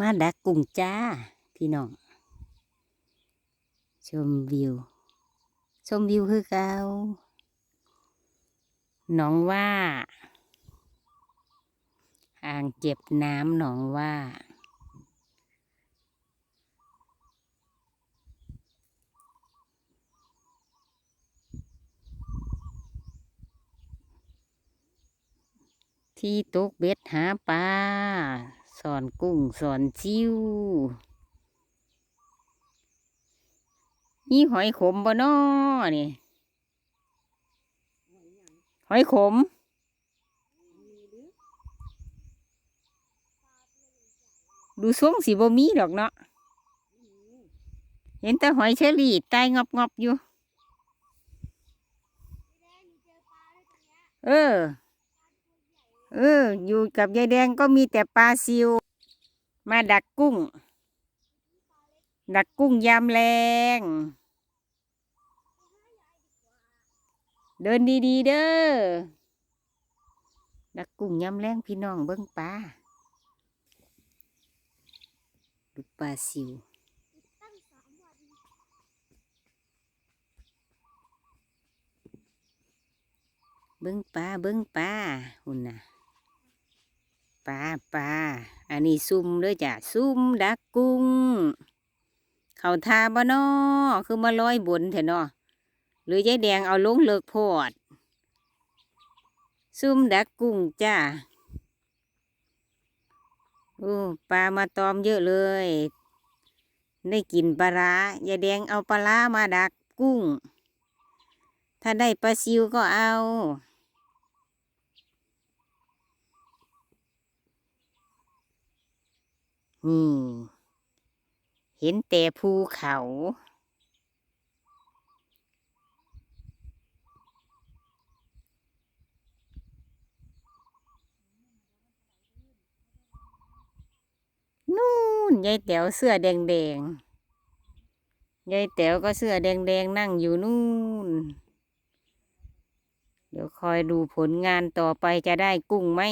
มาดักกุ้งจ้า พี่น้อง ชมวิว ชมวิวคือเกาหนองว่าอ่างเก็บน้ำหนองว่า ที่ตกเบ็ดหาปลา สอนกุ้งสอนจิ้วนี่หอยขมบ่นอนี่หอยขม ดูทรงสีบ่มีดอกเนาะเห็นแต่หอยเชอรี่ตายงอบงอบอยู่ เออ เออ อยู่กับยายแดงก็มีแต่ปลาซิว มาดักกุ้ง ดักกุ้งยามแรง เดินดีๆเด้อ ดักกุ้งยามแรงพี่น้องเบิ้งปลาดูปลาซิวเบิ้งปลาเบิ้งปลาหุ่นน่ะ ปลาปลาอันนี้ซุ่มเด้อจ้ะซุ่มดักกุ้ง เขาทาบ่นอคือมาลอยบนแถอะนอหรือยายแดงเอาลงเลิกโพดซุ่มดักกุ้งจ้าโอ้ปลามาตอมเยอะเลย ได้กินปลาร้ายายแดงเอาปลาร้ามาดักกุ้ง ถ้าได้ปลาซิวก็เอา นี่ เห็นแต่ภูเขา นู่นยายแต๋วเสื้อแดงแดงยายแต๋วก็เสื้อแดงแดงนั่งอยู่นู่น เดี๋ยวคอยดูผลงานต่อไปจะได้กุ้งไหม